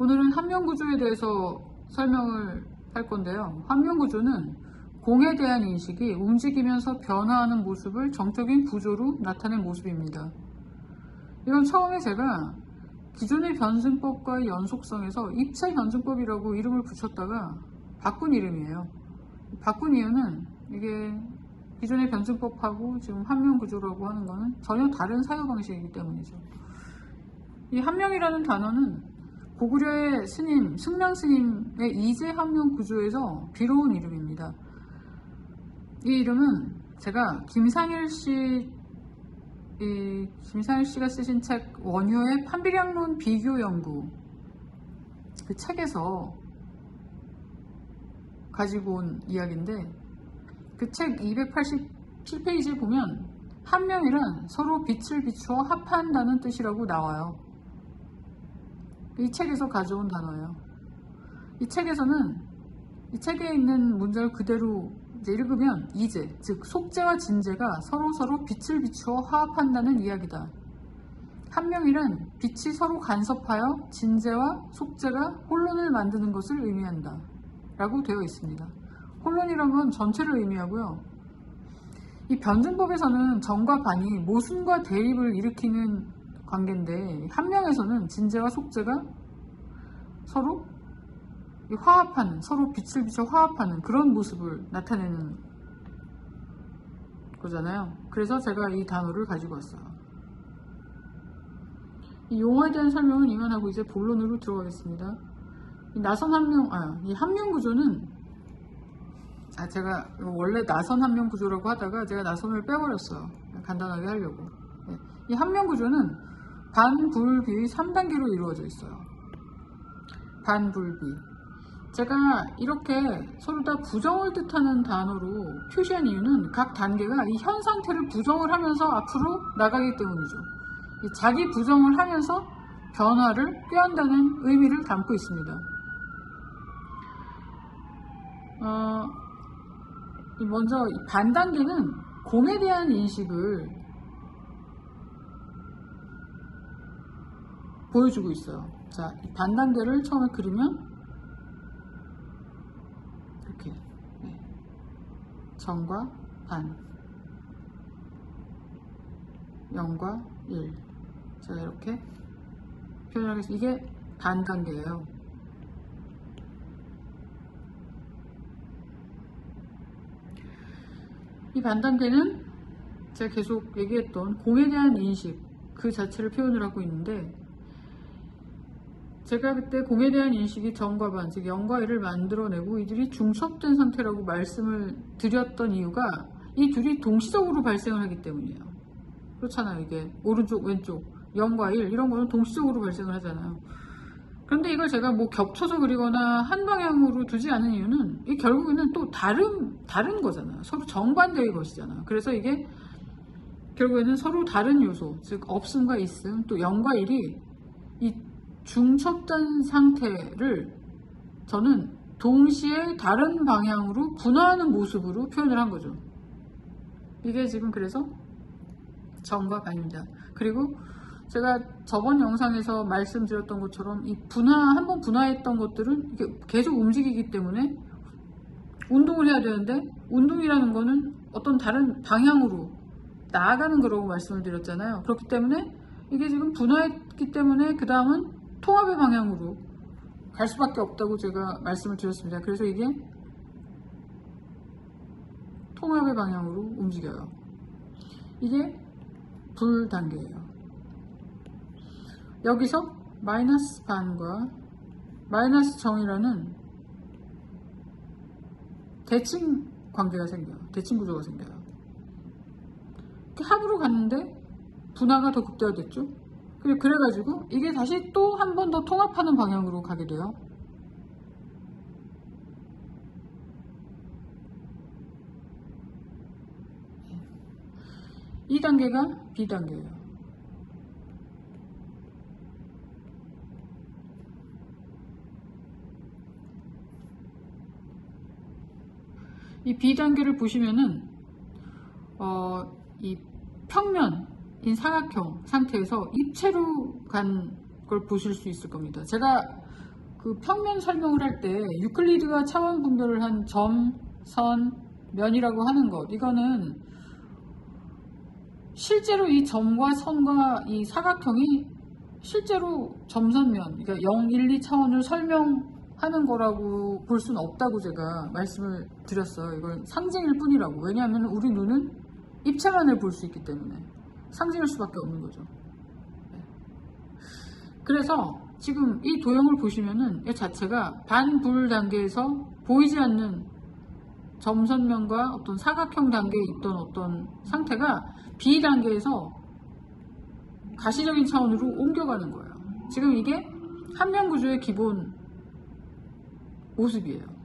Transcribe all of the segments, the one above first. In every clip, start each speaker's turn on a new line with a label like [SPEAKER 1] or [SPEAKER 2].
[SPEAKER 1] 오늘은 함명구조에 대해서 설명을 할 건데요. 함명구조는 공에 대한 인식이 움직이면서 변화하는 모습을 정적인 구조로 나타낸 모습입니다. 이건 처음에 제가 기존의 변증법과의 연속성에서 입체 변증법이라고 이름을 붙였다가 바꾼 이름이에요. 바꾼 이유는 이게 기존의 변증법하고 지금 함명구조라고 하는 거는 전혀 다른 사유 방식이기 때문이죠. 이 함명이라는 단어는 고구려의 스님, 승량 스님의 이제 함명 구조에서 비로운 이름입니다. 이 이름은 제가 김상일 씨, 이 김상일 씨가 쓰신 책 원효의 판비량론 비교 연구 그 책에서 가지고 온 이야기인데 그 책 287페이지에 보면 함명이란 서로 빛을 비추어 합한다는 뜻이라고 나와요. 이 책에서 가져온 단어예요. 이 책에서는 이 책에 있는 문장을 그대로 이제 읽으면 이제 즉 속죄와 진죄가 서로 서로 빛을 비추어 화합한다는 이야기다. 한명이란 빛이 서로 간섭하여 진죄와 속죄가 혼론을 만드는 것을 의미한다. 라고 되어 있습니다. 혼론이란 건 전체를 의미하고요. 이 변증법에서는 정과 반이 모순과 대립을 일으키는 관계인데 한명에서는 진재와 속재가 서로 화합하는 서로 빛을 비춰 화합하는 그런 모습을 나타내는 거잖아요. 그래서 제가 이 단어를 가지고 왔어요. 이 용어에 대한 설명은 이만하고 이제 본론으로 들어가겠습니다. 이 나선 함명, 아, 이 함명 구조는 아, 제가 원래 나선 함명 구조라고 하다가 제가 나선을 빼버렸어요. 간단하게 하려고. 네. 이 함명 구조는 반불비 3단계로 이루어져 있어요. 반불비. 제가 이렇게 서로 다 부정을 뜻하는 단어로 표시한 이유는 각 단계가 이 현 상태를 부정을 하면서 앞으로 나가기 때문이죠. 이 자기 부정을 하면서 변화를 꾀한다는 의미를 담고 있습니다. 어, 먼저 반 단계는 공에 대한 인식을 보여주고 있어요. 자, 반 단계를 처음에 그리면 이렇게 네. 정과 반, 0과 1. 제가 이렇게 표현하겠습니다. 이게 반 단계예요. 이 반단계는 제가 계속 얘기했던 공에 대한 인식 그 자체를 표현을 하고 있는데 제가 그때 공에 대한 인식이 정과 반, 즉 0과 1을 만들어내고 이들이 중첩된 상태라고 말씀을 드렸던 이유가 이 둘이 동시적으로 발생을 하기 때문이에요. 그렇잖아요. 이게 오른쪽, 왼쪽, 0과 1 이런 거는 동시적으로 발생을 하잖아요. 그런데 이걸 제가 뭐 겹쳐서 그리거나 한 방향으로 두지 않은 이유는 이 결국에는 또 다른 다른 거잖아요. 서로 정반대의 것이잖아요. 그래서 이게 결국에는 서로 다른 요소, 즉 없음과 있음, 또 0과 1이 이 중첩된 상태를 저는 동시에 다른 방향으로 분화하는 모습으로 표현을 한 거죠. 이게 지금 그래서 정과 반입니다. 그리고 제가 저번 영상에서 말씀드렸던 것처럼 이 분화 한번 분화했던 것들은 계속 움직이기 때문에 운동을 해야 되는데 운동이라는 거는 어떤 다른 방향으로 나아가는 거라고 말씀을 드렸잖아요. 그렇기 때문에 이게 지금 분화했기 때문에 그 다음은 통합의 방향으로 갈 수밖에 없다고 제가 말씀을 드렸습니다. 그래서 이게 통합의 방향으로 움직여요. 이게 불 단계예요. 여기서 마이너스 반과 마이너스 정이라는 대칭 관계가 생겨요. 대칭 구조가 생겨요. 합으로 갔는데 분화가 더 극대화됐죠. 그래가지고 이게 다시 또 한 번 더 통합하는 방향으로 가게 돼요. 이 단계가 B 단계예요. 이 B 단계를 보시면은 어, 이 평면 인 사각형 상태에서 입체로 간 걸 보실 수 있을 겁니다. 제가 그 평면 설명을 할 때 유클리드가 차원 분별을 한 점, 선, 면이라고 하는 것 이거는 실제로 이 점과 선과 이 사각형이 실제로 점선면 그러니까 0, 1, 2 차원을 설명하는 거라고 볼 수는 없다고 제가 말씀을 드렸어요. 이건 상징일 뿐이라고. 왜냐하면 우리 눈은 입체만을 볼 수 있기 때문에 상징일 수밖에 없는 거죠. 네. 그래서 지금 이 도형을 보시면은 이 자체가 반불 단계에서 보이지 않는 점선면과 어떤 사각형 단계에 있던 어떤 상태가 B 단계에서 가시적인 차원으로 옮겨가는 거예요. 지금 이게 한면 구조의 기본 모습이에요.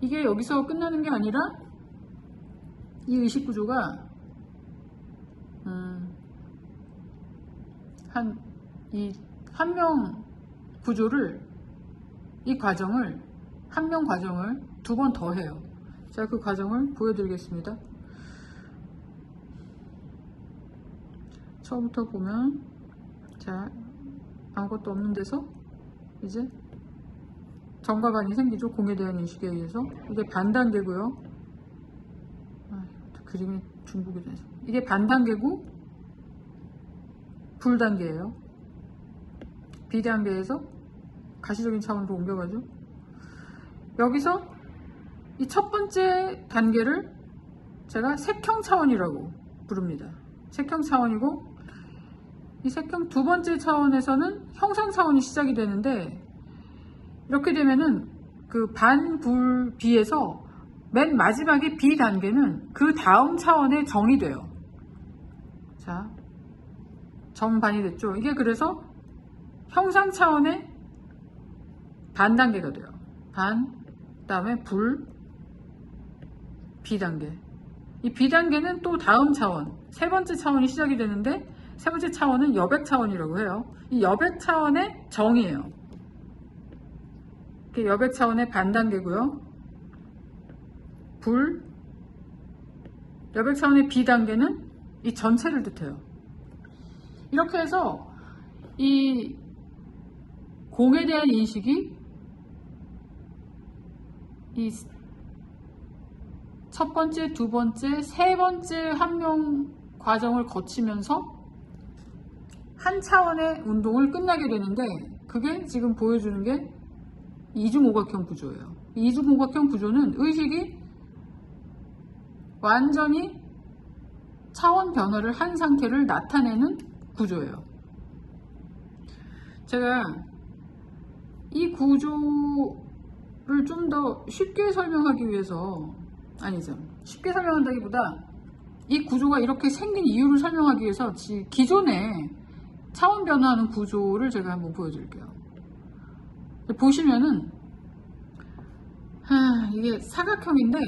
[SPEAKER 1] 이게 여기서 끝나는 게 아니라 이 의식 구조가 음, 한이 한 명 구조를 이 과정을 한 명 과정을 두 번 더 해요. 제가 그 과정을 보여드리겠습니다. 처음부터 보면 자 아무것도 없는 데서 이제 점과 반이 생기죠. 공에 대한 인식에 의해서 이게 반 단계고요. 아, 그림이 중복이 돼서 이게 반 단계고 불 단계예요. B 단계에서 가시적인 차원으로 옮겨가죠. 여기서 이 첫 번째 단계를 제가 색형 차원이라고 부릅니다. 색형 차원이고 이 색형 두 번째 차원에서는 형상 차원이 시작이 되는데 이렇게 되면은 그 반불 B에서 맨 마지막에 B 단계는 그 다음 차원의 정이 돼요. 자, 정반이 됐죠. 이게 그래서 형상 차원의 반 단계가 돼요. 반, 그다음에 불, B 단계. 이 B 단계는 또 다음 차원, 세 번째 차원이 시작이 되는데 세 번째 차원은 여백 차원이라고 해요. 이 여백 차원의 정이에요. 이게 여백 차원의 반 단계고요. 불, 여백 차원의 B 단계는 이 전체를 뜻해요. 이렇게 해서 이 공에 대한 인식이 이 첫 번째, 두 번째, 세 번째 한명 과정을 거치면서 한 차원의 운동을 끝나게 되는데 그게 지금 보여주는 게 이중오각형 구조예요. 이 이중오각형 구조는 의식이 완전히 차원 변화를 한 상태를 나타내는 구조예요. 제가 이 구조를 좀 더 쉽게 설명하기 위해서 아니죠. 쉽게 설명한다기보다 이 구조가 이렇게 생긴 이유를 설명하기 위해서 지- 기존에 차원 변화하는 구조를 제가 한번 보여드릴게요. 보시면은 하, 이게 사각형인데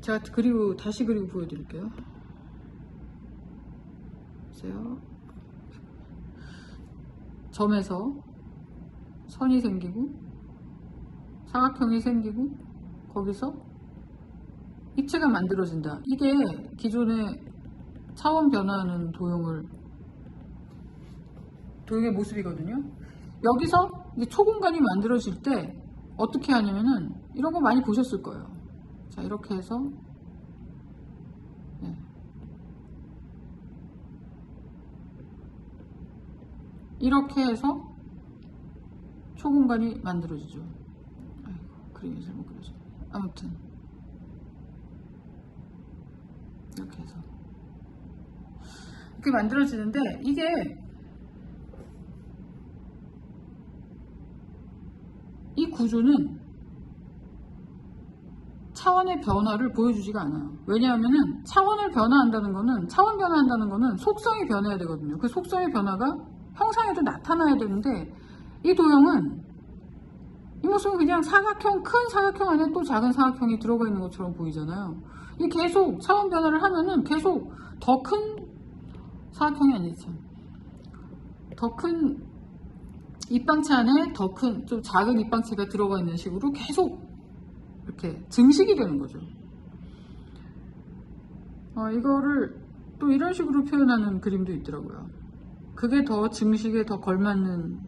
[SPEAKER 1] 제가 그리고 다시 그리고 보여드릴게요. 보세요. 점에서 선이 생기고 사각형이 생기고 거기서 입체가 만들어진다. 이게 기존의 차원 변화하는 도형을 도형의 모습이거든요. 여기서 초공간이 만들어질 때 어떻게 하냐면은 이런 거 많이 보셨을 거예요. 자 이렇게 해서 네. 이렇게 해서 초공간이 만들어지죠. 아이고, 그림이 잘못 그려져. 아무튼 이렇게 해서 이렇게 만들어지는데 이게 이 구조는 차원의 변화를 보여주지가 않아요. 왜냐하면은 차원을 변화한다는 거는 차원 변화한다는 거는 속성이 변해야 되거든요. 그 속성의 변화가 형상에도 나타나야 되는데 이 도형은 이 모습은 그냥 사각형 큰 사각형 안에 또 작은 사각형이 들어가 있는 것처럼 보이잖아요. 이 계속 차원 변화를 하면은 계속 더 큰 사각형이 아니죠. 더큰 입방체 안에 더 큰 좀 작은 입방체가 들어가 있는 식으로 계속 이렇게 증식이 되는 거죠. 어, 이거를 또 이런 식으로 표현하는 그림도 있더라고요. 그게 더 증식에 더 걸맞는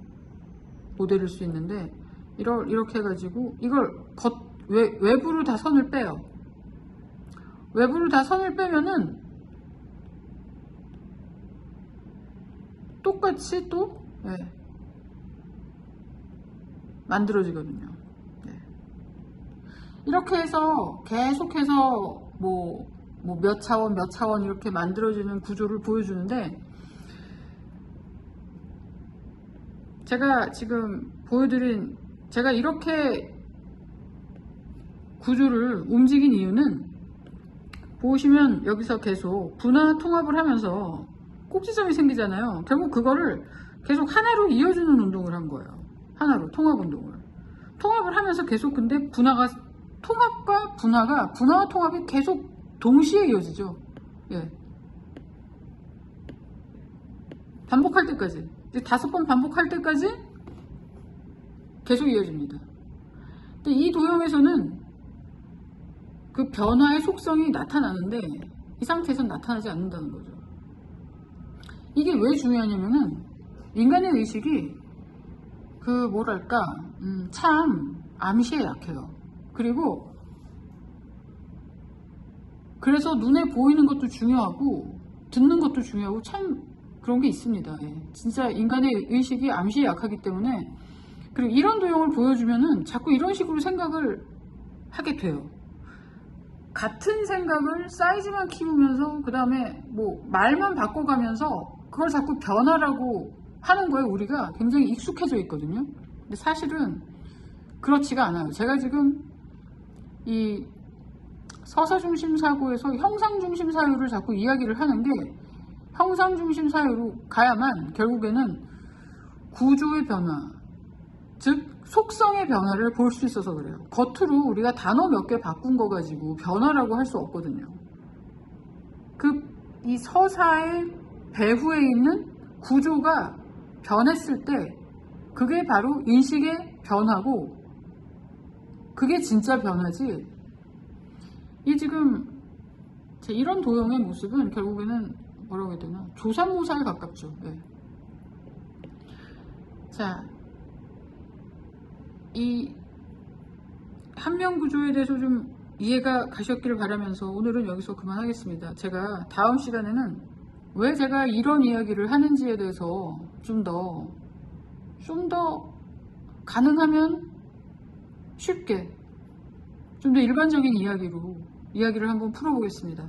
[SPEAKER 1] 모델일 수 있는데 이럴, 이렇게 해가지고 이걸 겉, 외, 외부로 다 선을 빼요. 외부로 다 선을 빼면은 똑같이 또 예, 만들어지거든요. 네. 이렇게 해서 계속해서 뭐, 뭐 몇 차원 몇 차원 이렇게 만들어지는 구조를 보여주는데 제가 지금 보여드린 제가 이렇게 구조를 움직인 이유는 보시면 여기서 계속 분화 통합을 하면서 꼭지점이 생기잖아요. 결국 그거를 계속 하나로 이어주는 운동을 한 거예요. 하나로 통합 운동을. 통합을 하면서 계속 근데 분화가 통합과 분화가 분화와 통합이 계속 동시에 이어지죠. 예. 반복할 때까지 이제 다섯 번 반복할 때까지 계속 이어집니다. 근데 이 도형에서는 그 변화의 속성이 나타나는데 이 상태에서는 나타나지 않는다는 거죠. 이게 왜 중요하냐면은 인간의 의식이 그 뭐랄까 음, 참 암시에 약해요. 그리고 그래서 눈에 보이는 것도 중요하고 듣는 것도 중요하고 참 그런 게 있습니다. 예. 진짜 인간의 의식이 암시에 약하기 때문에 그리고 이런 도형을 보여주면은 자꾸 이런 식으로 생각을 하게 돼요. 같은 생각을 사이즈만 키우면서 그 다음에 뭐 말만 바꿔가면서 그걸 자꾸 변화라고 하는 거에 우리가 굉장히 익숙해져 있거든요. 근데 사실은 그렇지가 않아요. 제가 지금 이 서사 중심 사고에서 형상 중심 사유를 자꾸 이야기를 하는 게 형상 중심 사유로 가야만 결국에는 구조의 변화, 즉 속성의 변화를 볼 수 있어서 그래요. 겉으로 우리가 단어 몇 개 바꾼 거 가지고 변화라고 할 수 없거든요. 그 이 서사의 배후에 있는 구조가 변했을 때 그게 바로 인식의 변화고 그게 진짜 변화지. 이 지금 제 이런 도형의 모습은 결국에는 뭐라고 해야 되나 조삼모사에 가깝죠. 예. 자, 이 한명 구조에 대해서 좀 이해가 가셨기를 바라면서 오늘은 여기서 그만하겠습니다. 제가 다음 시간에는 왜 제가 이런 이야기를 하는지에 대해서 좀 더, 좀 더 가능하면 쉽게, 좀 더 일반적인 이야기로 이야기를 한번 풀어보겠습니다.